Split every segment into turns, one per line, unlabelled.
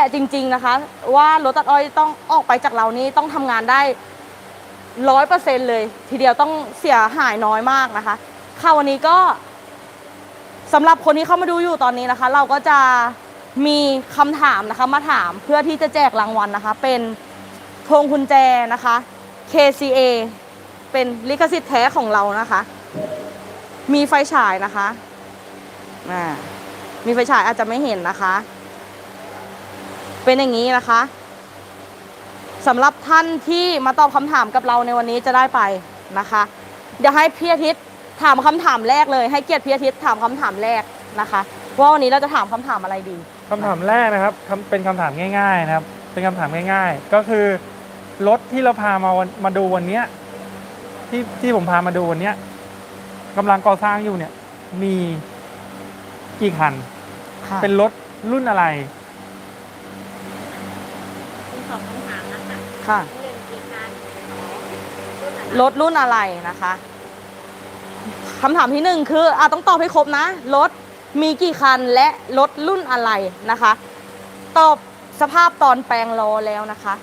ะจริง ๆนะคะ ว่ารถตัดอ้อยต้องออกไปจากเรานี่ต้องทำงานได้ร้อยเปอร์เซ็นเลย ทีเดียวต้องเสียหายน้อยมากนะคะค่ะวันนี้ก็สำหรับคนที่เข้ามาดูอยู่ตอนนี้นะคะ เราก็จะมีคำถามนะคะมาถามเพื่อที่จะแจกรางวัลนะคะ เป็นพวงกุญแจนะคะ KCA เป็นลิขสิทธิ์แท้ของเรานะคะ มีไฟฉายนะคะ อ่า มีไฟฉายอาจจะไม่เห็นนะคะ เป็นอย่างนี้นะคะสำหรับท่านที่มาตอบคำถามกับเราในวันนี้จะได้ไปนะคะ เดี๋ยวให้พี่อาทิตย์ถามคำถามแรกเลย ให้เกียรติพี่อาทิตย์ถามคำถามแรกนะคะว่าวันนี้เราจะถามคำถามอะไรดี
คำถามแรกนะครับคำเป็นคำถามง่ายๆนะครับ เป็นคำถามง่าย ๆ ก็คือรถที่เราพามาวันมาดูวันเนี้ยที่ที่ผมพามาดูวันเนี้ยกำลังก่อสร้างอยู่เนี่ย มีกี่คัน
ค่ะ
เป็นรถรุ่นอะไร
มี สองคำถามนะคะ
ค่ะ
หนึ่งกี่การรุ่นอะไร
รถรุ่นอะไรนะคะคำถามที่หนึ่งคืออะต้องตอบให้ครบนะ รถมีกี่คันและรถรุ่นอะไรนะคะ ตอบสภาพตอนแปลงล้อแล้วนะคะ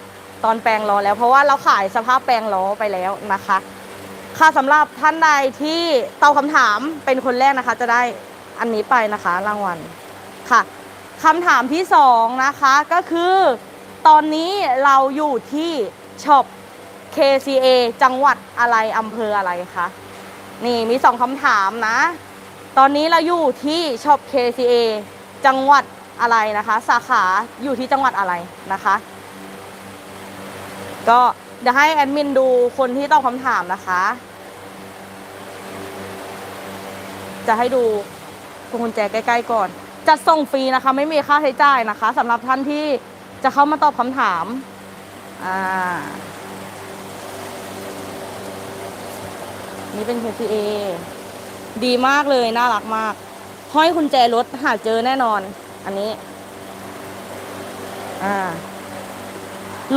ตอนแปลงล้อแล้วเพราะว่าเราขายสภาพแปลงล้อไปแล้วนะคะ ค่ะสำหรับท่านใดที่ตอบคำถามเป็นคนแรกนะคะ จะได้อันนี้ไปนะคะ รางวัลค่ะคำถามที่สองนะคะก็คือ ตอนนี้เราอยู่ที่ช็อป KCA จังหวัดอะไรอำเภออะไรคะ นี่มีสองคำถามนะ ตอนนี้เราอยู่ที่ช็อป KCA จังหวัดอะไรนะคะ สาขาอยู่ที่จังหวัดอะไรนะคะ ก็เดี๋ยวให้แอดมินดูคนที่ตอบคำถามนะคะ จะให้ดูพวงกุญแจใกล้ ๆ ก่อน จัดส่งฟรีนะคะ ไม่มีค่าใช้จ่ายนะคะสำหรับท่านที่ จะเข้ามาตอบคำถาม อ่า นี่เป็น KCA ดีมากเลย น่ารักมาก ห้อยกุญแจรถหาเจอแน่นอน อันนี้ อ่า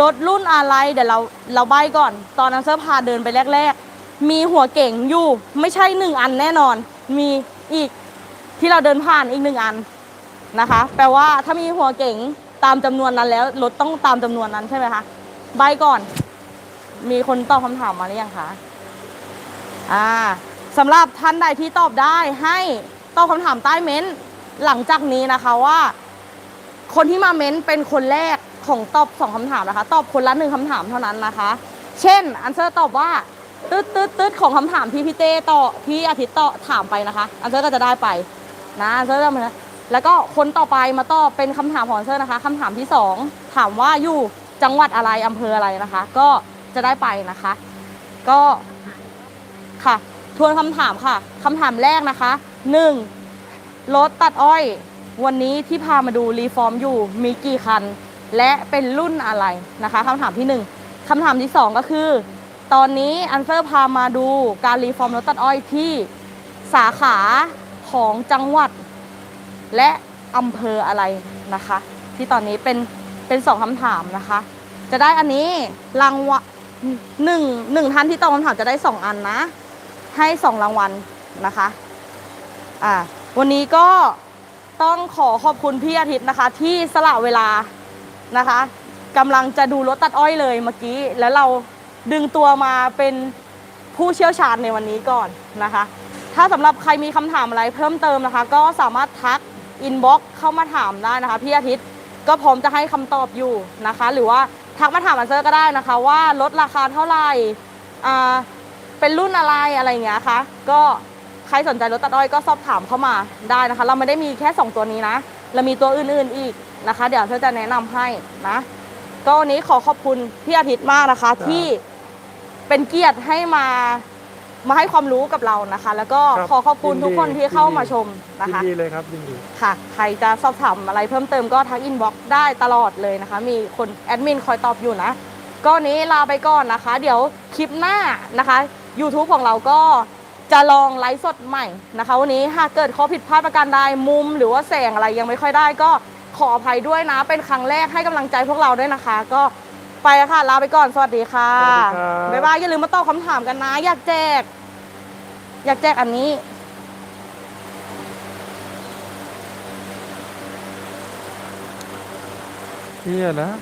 รถรุ่นอะไร เดี๋ยวเราเราใบก่อน ตอนนั้นเสื้อพาเดินไปแรก ๆ มีหัวเก่งอยู่ ไม่ใช่หนึ่งอันแน่นอน มีอีกที่เราเดินผ่านอีกหนึ่งอันนะคะ แปลว่าถ้ามีหัวเก่ง ตามจำนวนนั้นแล้วรถต้องตามจำนวนนั้นใช่ไหมคะใบก่อน มีคนตอบคำถามมาหรือยังคะอ่าสำหรับท่านใดที่ตอบได้ให้ตอบคำถามใต้เม้นต์หลังจากนี้นะคะว่า คนที่มาเม้นต์เป็นคนแรกของตอบสองคำถามนะคะ ตอบคนละหนึ่งคำถามเท่านั้นนะคะ เช่น อันเซอร์ตอบว่าตืดตืดตืดของคำถามที่พี่เต้ต่อพี่อาทิตย์ต่อถามไปนะคะ อันเซอร์ก็จะได้ไปนะอันเซอร์จะมา แล้วก็คนต่อไปมาตอบเป็นคำถามของอันเซอร์นะคะคำถามที่สองถามว่าอยู่จังหวัดอะไรอำเภออะไรนะคะ ก็จะได้ไปนะคะ ก็ค่ะทวนคำถามค่ะคำถามแรกนะคะหนึ่งรถตัดอ้อย วันนี้ที่พามาดูรีฟอร์มอยู่มีกี่คัน และเป็นรุ่นอะไรนะคะคำถามที่หนึ่งคำถามที่สองก็คือ ตอนนี้อันเซอร์พามาดูการรีฟอร์มรถตัดอ้อยที่สาขาของจังหวัด และอำเภออะไรนะคะ ที่ตอนนี้เป็นเป็นสองคำถามนะคะ จะได้อันนี้รางวัลหนึ่งหนึ่งท่านที่ตอบคำถามจะได้สองอันนะ ให้สองรางวัลนะคะอ่าวันนี้ก็ต้องขอขอบคุณพี่อาทิตย์นะคะ ที่สละเวลานะคะกำลังจะดูรถตัดอ้อยเลยเมื่อกี้ แล้วเราดึงตัวมาเป็นผู้เชี่ยวชาญในวันนี้ก่อนนะคะ ถ้าสำหรับใครมีคำถามอะไรเพิ่มเติมนะคะ ก็สามารถทัก อินบ็อกเข้ามาถามได้นะคะ พี่อาทิตย์ก็พร้อมจะให้คำตอบอยู่นะคะ หรือว่าทักมาถามอันเซอร์ก็ได้นะคะ ว่าลดราคาเท่าไหร่อ่าเป็นรุ่นอะไรอะไรอย่างเงี้ยคะก็ใครสนใจรถตัดอ้อยก็สอบถามเข้ามาได้นะคะ เราไม่ได้มีแค่ 2 ตัวนี้นะ เรามีตัวอื่นๆอีกนะคะ เดี๋ยวเธอจะแนะนำให้นะ ก็วันนี้ขอขอบคุณพี่อาทิตย์มากนะคะ ที่เป็นเกียรติให้มา มาให้ความรู้กับเรานะคะ แล้วก็
ครับ
ขอขอบคุณ
ยินดี
ทุกคนที่เข้ามาชม
ยิ
นะ
น
คะ
ดีเลยครับยินดี
ค่ะ ใครจะสอบถามอะไรเพิ่มเติมก็ทักอินบ็อกซ์ได้ตลอดเลยนะคะ มีคนแอดมินคอยตอบอยู่นะ ก็วันนี้ลาไปก่อนนะคะ เดี๋ยวคลิปหน้านะคะ YouTube ของเราก็จะลองไลฟ์สดใหม่นะคะ วันนี้หากเกิดข้อผิดพลาดประการใดมุม หรือว่าแสงอะไรยังไม่ค่อยได้ก็ขออภัยด้วยนะ เป็นครั้งแรกให้กำลังใจพวกเราด้วยนะคะ ก็ไปแล้วค่ะ ลาไปก่อน สวัสดีค่ะ
สวัสดีครับ
บ๊ายบาย อย่าลืมมาตอบคำถามกันนะ อยากแจก อยากแจกอันนี้
เฮียแล้ว